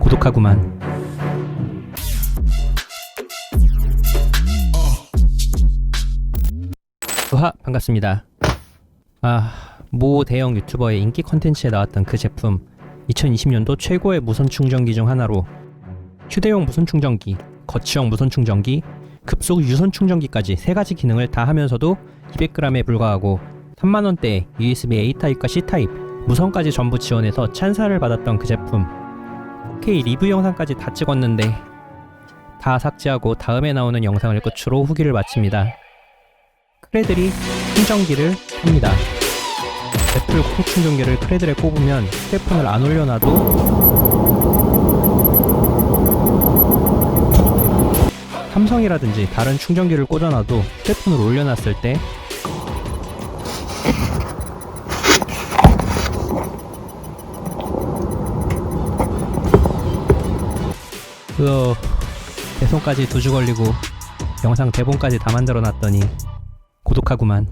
고독하구만. 우하 반갑습니다. 아, 모 대형 유튜버의 인기 컨텐츠에 나왔던 그 제품 2020년도 최고의 무선 충전기 중 하나로 휴대용 무선 충전기, 거치형 무선 충전기, 급속 유선 충전기까지 세 가지 기능을 다 하면서도 200g에 불과하고 3만 원대에 USB A 타입과 C 타입, 무선까지 전부 지원해서 찬사를 받았던 그 제품. 4K 리뷰 영상까지 다 찍었는데 다 삭제하고 다음에 나오는 영상을 끝으로 후기를 마칩니다. 크레들이 충전기를 합니다. 애플 고속 충전기를 크레들에 꼽으면 휴대폰을 안 올려놔도 삼성이라든지 다른 충전기를 꽂아놔도 휴대폰을 올려놨을 때 그 배송까지 두주 걸리고 영상 대본까지 다 만들어 놨더니 고독하구만.